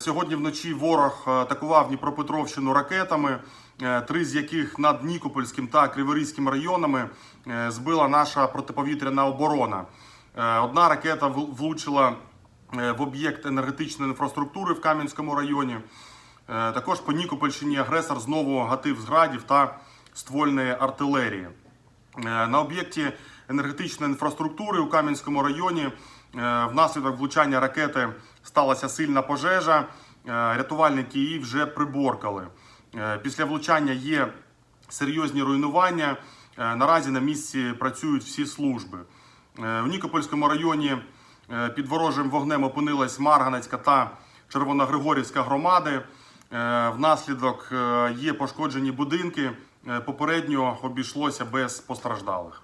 Сьогодні вночі ворог е, атакував Дніпропетровщину ракетами, е, три з яких над Нікопольським та Криворізьким районами е, збила наша протиповітряна оборона. Одна ракета влучила в об'єкт енергетичної інфраструктури в Кам'янському районі. Також по Нікопольщині агресор знову гатив з градів та ствольної артилерії. На об'єкті енергетичної інфраструктури у Кам'янському районі е, внаслідок влучання ракети сталася сильна пожежа. Е, Рятувальники її вже приборкали. Е, Після влучання є серйозні руйнування. Наразі на місці працюють всі служби. В Нікопольському районі під ворожим вогнем опинилась Марганецька та Червоногригорівська громади. Внаслідок є пошкоджені будинки. Попередньо обійшлося без постраждалих.